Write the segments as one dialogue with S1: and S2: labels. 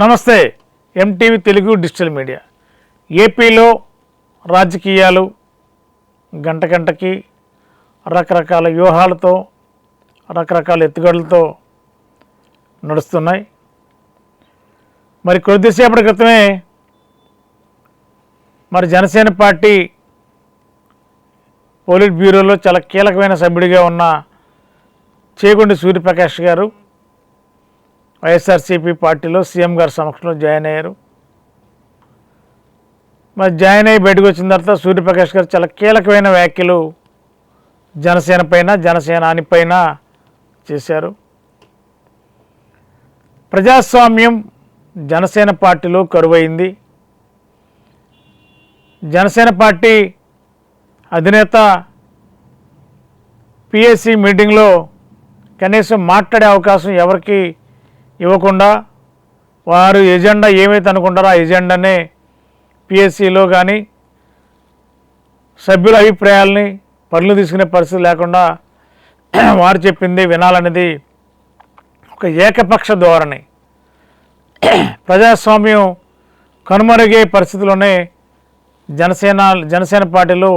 S1: నమస్తే MTV Telugu digital media. ఏపీలో రాజకీయాలు గంట గంటకి రకరకాల వ్యూహాలతో రకరకాల ఎత్తుగడలతో నడుస్తున్నాయి. మరి కొద్దిసేపటి క్రితమే మరి జనసేన పార్టీ పోలిట్ బ్యూరోలో చాలా కీలకమైన సభ్యుడిగా ఉన్న చేగొండి సూర్యప్రకాష్ గారు వైఎస్ఆర్సీపీ పార్టీలో సీఎం గారి సమక్షంలో జాయిన్ అయ్యారు. మరి జాయిన్ అయ్యి బయటకు వచ్చిన తర్వాత సూర్యప్రకాష్ గారు చాలా కీలకమైన వ్యాఖ్యలు జనసేన పైన జనసేనాని పైన చేశారు. ప్రజాస్వామ్యం జనసేన పార్టీలో కరువైంది. జనసేన పార్టీ అధినేత పిఎస్సి మీటింగ్లో కనీసం మాట్లాడే అవకాశం ఎవరికి ఇవ్వకుండా వారు ఎజెండా ఏమైతే అనుకుంటారో ఆ ఎజెండానే పిఎస్సిలో కానీ సభ్యుల అభిప్రాయాల్ని పనులు తీసుకునే పరిస్థితి లేకుండా వారు చెప్పింది వినాలనేది ఒక ఏకపక్ష ధోరణి. ప్రజాస్వామ్యం కనుమరుగే పరిస్థితుల్లోనే జనసేన జనసేన పార్టీలో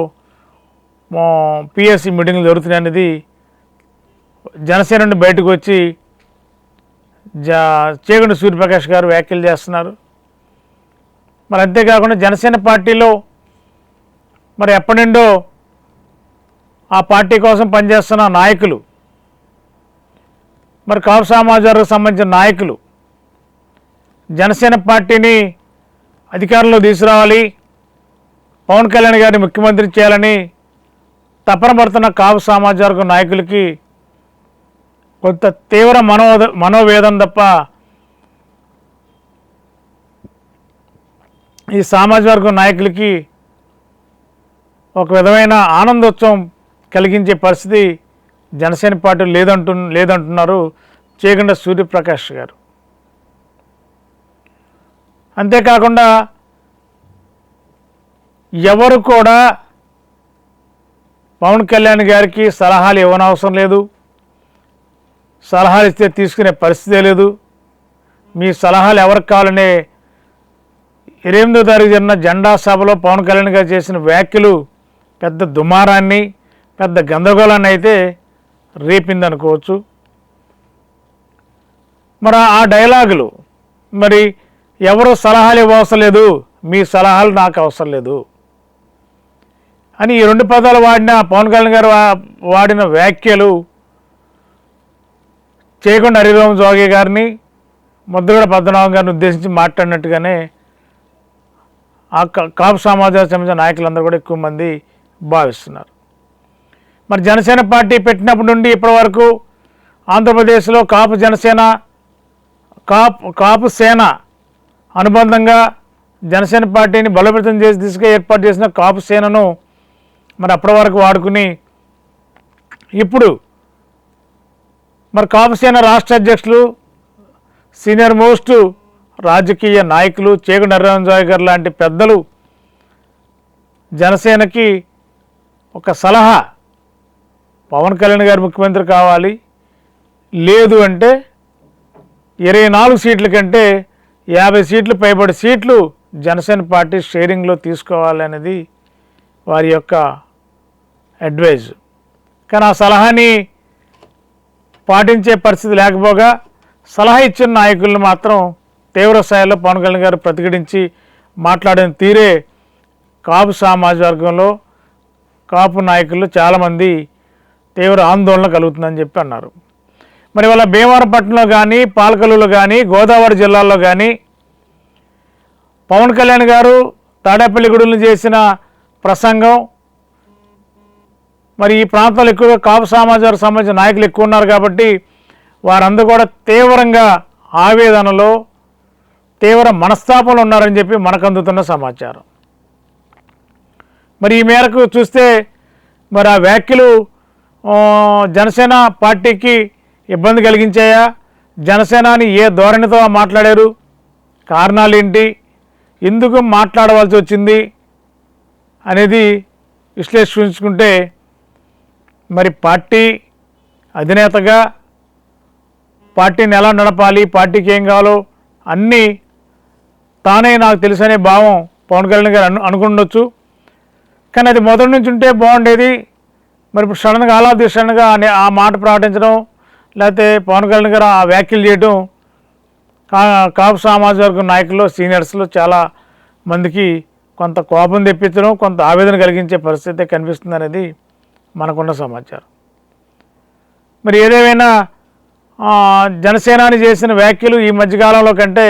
S1: పిఎస్సి మీటింగ్లు జరుగుతున్నాయి అనేది జనసేన నుండి బయటకు వచ్చి జా చేగుండి సూర్యప్రకాష్ గారు వ్యాఖ్యలు చేస్తున్నారు. మరి అంతేకాకుండా జనసేన పార్టీలో మరి ఎప్పటి నుండో ఆ పార్టీ కోసం పనిచేస్తున్న నాయకులు మరి కాపు సమాజానికి సంబంధించిన నాయకులు జనసేన పార్టీని అధికారంలో తీసుకురావాలి పవన్ కళ్యాణ్ గారిని ముఖ్యమంత్రి చేయాలని తపన పడుతున్న కాపు సామాజిక వర్గం నాయకులకి కొంత తీవ్ర మనో మనోవేదం తప్ప ఈ సామాజిక వర్గం నాయకులకి ఒక విధమైన ఆనందోత్సవం కలిగించే పరిస్థితి జనసేన పార్టీ లేదంటు లేదంటున్నారు చేగండ సూర్యప్రకాష్ గారు. అంతేకాకుండా ఎవరు కూడా పవన్ కళ్యాణ్ గారికి సలహాలు ఇవ్వనవసరం లేదు. సలహాలు ఇస్తే తీసుకునే పరిస్థితే లేదు. మీ సలహాలు ఎవరికి కావాలనే ఎనిమిదో తారీఖు జరిగిన జెండా సభలో పవన్ కళ్యాణ్ గారు చేసిన వ్యాఖ్యలు పెద్ద దుమారాన్ని పెద్ద గందరగోళాన్ని అయితే రేపిందనుకోవచ్చు. మరి ఆ డైలాగులు మరి ఎవరు సలహాలు ఇవ్వవసరం లేదు మీ సలహాలు నాకు అవసరం లేదు అని ఈ రెండు పదాలు వాడిన పవన్ కళ్యాణ్ గారు వాడిన వ్యాఖ్యలు చేయకుండా హరిరామ్ జోగి గారిని ముద్రగడ పద్మనాభం గారిని ఉద్దేశించి మాట్లాడినట్టుగానే ఆ కాపు సమాజానికి సంబంధించిన నాయకులందరూ కూడా ఎక్కువ మంది భావిస్తున్నారు. మరి జనసేన పార్టీ పెట్టినప్పటి నుండి ఇప్పటి వరకు ఆంధ్రప్రదేశ్లో కాపు జనసేన కాపు కాపు సేన అనుబంధంగా జనసేన పార్టీని బలోపేతం చేసి దిశగా ఏర్పాటు చేసిన కాపు సేనను మరి అప్పటి వరకు వాడుకుని ఇప్పుడు మరి కాపుసేన రాష్ట్ర అధ్యక్షులు సీనియర్ మోస్ట్ రాజకీయ నాయకులు చేగు నరసింహరావు గారు లాంటి పెద్దలు జనసేనకి ఒక సలహా పవన్ కళ్యాణ్ గారు ముఖ్యమంత్రి కావాలి. లేదు అంటే ఇరవై నాలుగు సీట్ల కంటే యాభై సీట్లు పైబడి సీట్లు జనసేన పార్టీ షేరింగ్లో తీసుకోవాలనేది వారి యొక్క అడ్వైజ్. కానీ ఆ సలహాని పాటించే పరిస్థితి లేకపోగా సలహా ఇచ్చిన నాయకులను మాత్రం తీవ్ర స్థాయిలో పవన్ కళ్యాణ్ గారు ప్రతిఘటించి మాట్లాడిన తీరే కాపు సామాజిక వర్గంలో కాపు నాయకులు చాలామంది తీవ్ర ఆందోళన కలుగుతుందని చెప్పి అన్నారు. మరి వాళ్ళ భీమవరపట్నంలో కానీ పాలకలులో కానీ గోదావరి జిల్లాల్లో కానీ పవన్ కళ్యాణ్ గారు తాడేపల్లిగూడెలు చేసిన ప్రసంగం మరి ఈ ప్రాంతంలో ఎక్కువగా కాపు సమాజాలకు సంబంధించిన నాయకులు ఎక్కువ ఉన్నారు కాబట్టి వారందరూ కూడా తీవ్రంగా ఆవేదనలో తీవ్ర మనస్తాపంలో ఉన్నారని చెప్పి మనకు అందుతున్న సమాచారం. మరి ఈ మేరకు చూస్తే మరి ఆ వ్యాఖ్యలు జనసేన పార్టీకి ఇబ్బంది కలిగించాయా? జనసేనాని ఏ ధోరణితో మాట్లాడారు? కారణాలు ఏంటి? ఎందుకు మాట్లాడవలసి వచ్చింది? అనేది విశ్లేషించుకుంటే మరి పార్టీ అధినేతగా పార్టీని ఎలా నడపాలి పార్టీకి ఏం కావాలో అన్నీ తానే నాకు తెలుసనే భావం పవన్ కళ్యాణ్ గారు అను అనుకుండొచ్చు. కానీ అది మొదటి నుంచి ఉంటే బాగుండేది. మరి ఇప్పుడు సడన్గా అలా సడన్గా ఆ మాట ప్రకటించడం లేకపోతే పవన్ కళ్యాణ్ గారు ఆ వ్యాఖ్యలు చేయడం కా కాపు సామాజిక వర్గం నాయకులు సీనియర్స్లో చాలా మందికి కొంత కోపం తెప్పించడం కొంత ఆవేదన కలిగించే పరిస్థితి కనిపిస్తుంది అనేది మనకున్న సమాచారం. మరి ఏదేమైనా జనసేనాని చేసిన వ్యాఖ్యలు ఈ మధ్యకాలంలో కంటే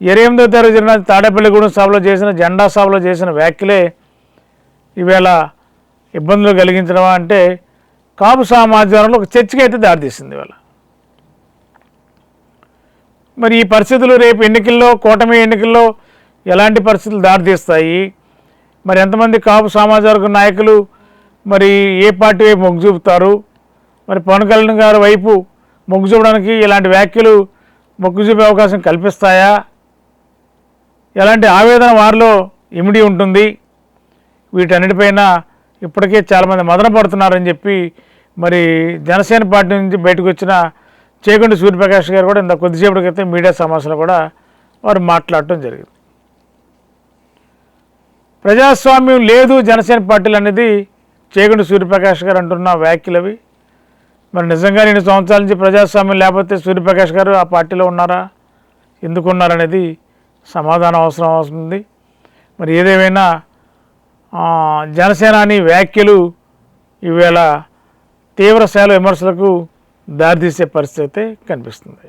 S1: ఎనిమిదో తరగతి జరిగిన తాడేపల్లిగూడెం సభలో చేసిన జెండా సభలో చేసిన వ్యాఖ్యలే ఈవేళ ఇబ్బందులు కలిగించడం అంటే కాపు సమాజంలో ఒక చర్చకి అయితే దారితీసింది ఇవాళ. మరి ఈ పరిస్థితులు రేపు ఎన్నికల్లో కూటమి ఎన్నికల్లో ఎలాంటి పరిస్థితులు దారితీస్తాయి? మరి ఎంతమంది కాపు సామాజిక నాయకులు మరి ఏ పార్టీ వైపు మొగ్గు చూపుతారు? మరి పవన్ కళ్యాణ్ గారి వైపు మొగ్గు చూపడానికి ఇలాంటి వ్యాఖ్యలు మొగ్గు చూపే అవకాశం కల్పిస్తాయా? ఎలాంటి ఆవేదన వారిలో ఇమిడి ఉంటుంది? వీటన్నిటిపైన ఇప్పటికే చాలామంది మదన పడుతున్నారని చెప్పి మరి జనసేన పార్టీ నుంచి బయటకు వచ్చిన చేకొండ సూర్యప్రకాష్ గారు కూడా ఇంత కొద్దిసేపటి క్రితం మీడియా సమావేశంలో కూడా వారు మాట్లాడటం జరిగింది. ప్రజాస్వామ్యం లేదు జనసేన పార్టీలు అనేది చేకొండ సూర్యప్రకాష్ గారు అంటున్న వ్యాఖ్యలు అవి మరి నిజంగా రెండు సంవత్సరాల నుంచి ప్రజాస్వామ్యం లేకపోతే సూర్యప్రకాష్ గారు ఆ పార్టీలో ఉన్నారా? ఎందుకున్నారనేది సమాధానం అవసరం అవుతుంది. మరి ఏదేమైనా జనసేనాని వ్యాఖ్యలు ఈవేళ తీవ్రస్థాయిలో విమర్శలకు దారితీసే పరిస్థితి అయితే కనిపిస్తుంది.